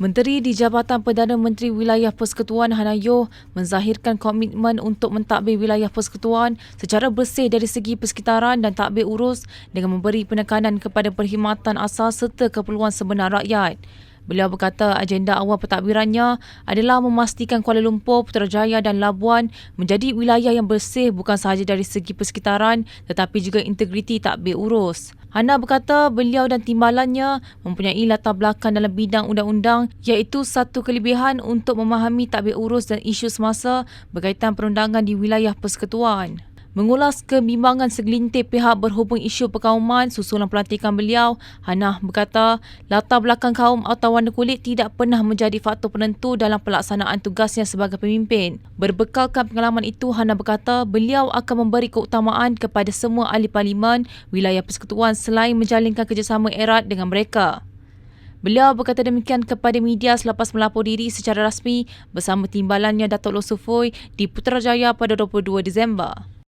Menteri di Jabatan Perdana Menteri Wilayah Persekutuan Hanayo menzahirkan komitmen untuk mentadbir wilayah persekutuan secara bersih dari segi persekitaran dan takbir urus dengan memberi penekanan kepada perkhidmatan asas serta keperluan sebenar rakyat. Beliau berkata agenda awal pentadbirannya adalah memastikan Kuala Lumpur, Putrajaya dan Labuan menjadi wilayah yang bersih bukan sahaja dari segi persekitaran tetapi juga integriti takbir urus. Hana berkata beliau dan timbalannya mempunyai latar belakang dalam bidang undang-undang iaitu satu kelebihan untuk memahami takbir urus dan isu semasa berkaitan perundangan di wilayah persekutuan. Mengulas kebimbangan segelintir pihak berhubung isu perkauman susulan pelantikan beliau, Hana berkata latar belakang kaum atau warna kulit tidak pernah menjadi faktor penentu dalam pelaksanaan tugasnya sebagai pemimpin. Berbekalkan pengalaman itu, Hana berkata beliau akan memberi keutamaan kepada semua ahli parlimen wilayah persekutuan selain menjalinkan kerjasama erat dengan mereka. Beliau berkata demikian kepada media selepas melapor diri secara rasmi bersama timbalannya Datuk Losufoi di Putrajaya pada 22 Disember.